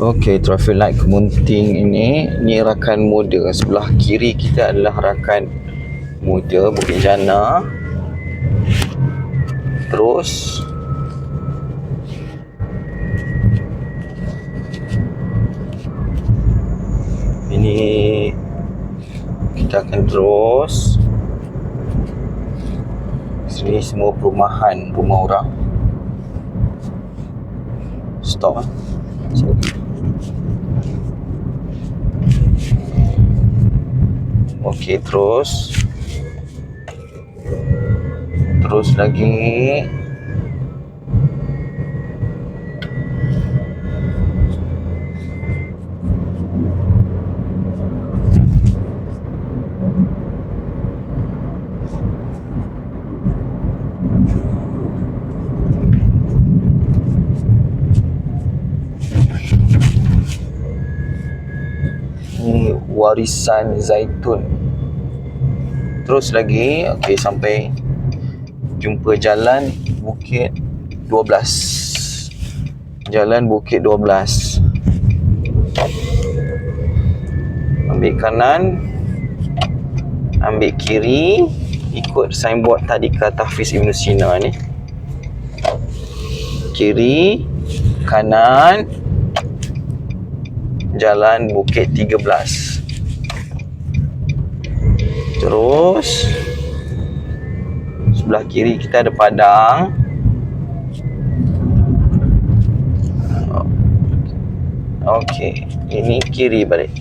Okey, traffic light kemunting ini ni rakan muda. Sebelah kiri kita adalah rakan muda Bukit Jana. Terus ini kita akan terus sini semua perumahan rumah orang stop ah Okey terus. Terus lagi ni warisan zaitun. Terus lagi okey sampai jumpa jalan bukit 12 jalan bukit 12 ambil kanan ambil kiri ikut signboard tadika tahfiz ibn sina ni. Kiri kanan Jalan Bukit 13 Terus Sebelah kiri kita ada Padang Okey, ini kiri balik.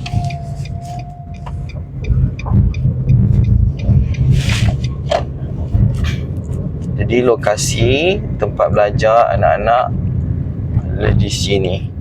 Jadi lokasi tempat belajar anak-anak ada di sini.